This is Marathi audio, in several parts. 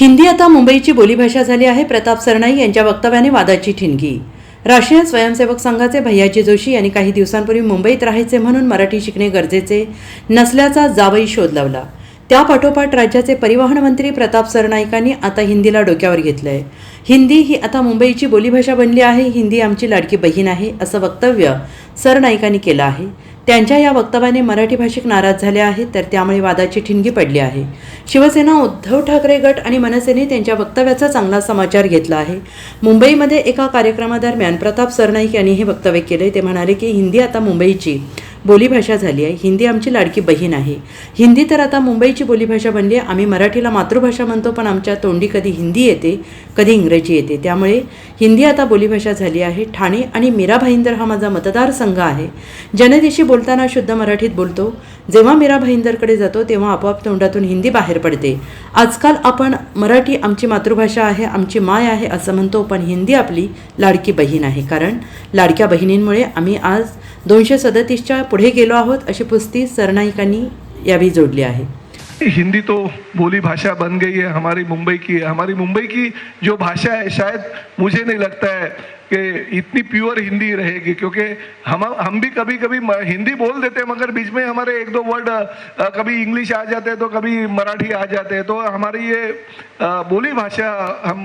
हिंदी आता मुंबईची बोलीभाषा झाली आहे. प्रताप सरनाई यांच्या वक्तव्याने वादाची ठिणगी. राष्ट्रीय स्वयंसेवक संघाचे भैयाजी जोशी यांनी काही दिवसांपूर्वी मुंबईत राहायचे म्हणून मराठी शिकणे गरजेचे नसल्याचा जावई शोध लावला. त्यापाठोपाठ राज्याचे परिवहन मंत्री प्रताप सरनाईकांनी आता हिंदीला डोक्यावर घेतलंय. हिंदी ही आता मुंबईची बोलीभाषा बनली आहे. हिंदी आमची लाडकी बहीण आहे असं वक्तव्य सरनाईकांनी केलं आहे. त्यांच्या या वक्तव्याने मराठी भाषिक नाराज झाले आहेत तर त्यामुळे वादाची ठिणगी पडली आहे. शिवसेना उद्धव ठाकरे गट आणि मनसेने त्यांच्या वक्तव्याचा चांगला समाचार घेतला आहे. मुंबईमध्ये एका कार्यक्रमादरम्यान प्रताप सरनाईक यांनी हे वक्तव्य केले. ते म्हणाले की हिंदी आता मुंबईची. बोलीभाषा झाली आहे. हिंदी आमची लाडकी बहीण आहे. हिंदी तर आता मुंबईची बोलीभाषा बनली आहे. आम्ही मराठीला मातृभाषा म्हणतो पण आमच्या तोंडी कधी हिंदी येते कधी इंग्रजी येते. त्यामुळे हिंदी आता बोलीभाषा झाली आहे. ठाणे आणि मीरा भाईंदर हा माझा मतदारसंघ आहे. जनतेशी बोलताना शुद्ध मराठीत बोलतो. जेव्हा मीरा भाईंदरकडे जातो तेव्हा आपोआप तोंडातून हिंदी बाहेर पडते. आजकाल आपण मराठी आमची मातृभाषा आहे आमची माय आहे असं म्हणतो पण हिंदी आपली लाडकी बहीण आहे. कारण लाडक्या बहिणींमुळे आम्ही आज दोनशे सदतीसच्या पुढे गेलो आहोत अशी पुस्ती सरनाईकांनी यावेळी जोडली आहे. हिंदी तो बोली भाषा बन गई है हमारी मुंबई की हमारी मुंबई की जो भाषा है शायद मुझे नहीं लगता है कि इतनी प्योर हिंदी रहेगी क्योंकि हम हम भी कभी कभी हिंदी बोल देते हैं मगर बीच में हमारे एक दो वर्ड कभी इंग्लिश आ जाते हैं तो कभी मराठी आ जाते हैं तो हमारी ये बोली भाषा हम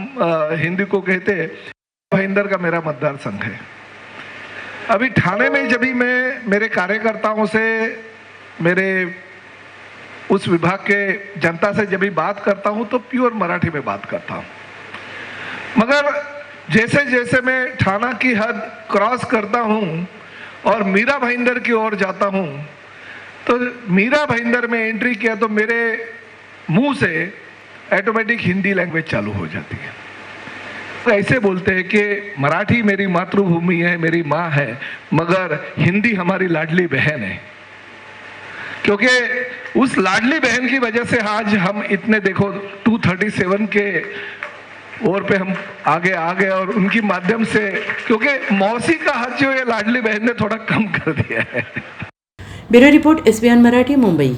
हिंदी को कहते हैं। भाईंदर का मेरा मतदार संघ है। अभी ठाणे में जब भी मैं मेरे कार्यकर्ताओं से, मेरे उस विभाग के जनता से जब भी बात करता हूँ तो प्योर मराठी में बात करता हूँ। मगर जैसे जैसे मैं थाना की हद क्रॉस करता हूँ और मीरा भाईंदर की ओर जाता हूँ तो मीरा भाईंदर में एंट्री किया तो मेरे मुँह से ऑटोमेटिक हिंदी लैंग्वेज चालू हो जाती है। ऐसे बोलते हैं कि मराठी मेरी मातृभूमि है, मेरी माँ है, मगर हिंदी हमारी लाडली बहन है। क्योंकि उस लाडली बहन की वजह से आज हम इतने, देखो 237 के ओर पे हम आगे आ गए और उनकी माध्यम से, क्योंकि मौसी का हाथ जो है लाडली बहन ने थोड़ा कम कर दिया है। Bureau report S Marathi, Mumbai.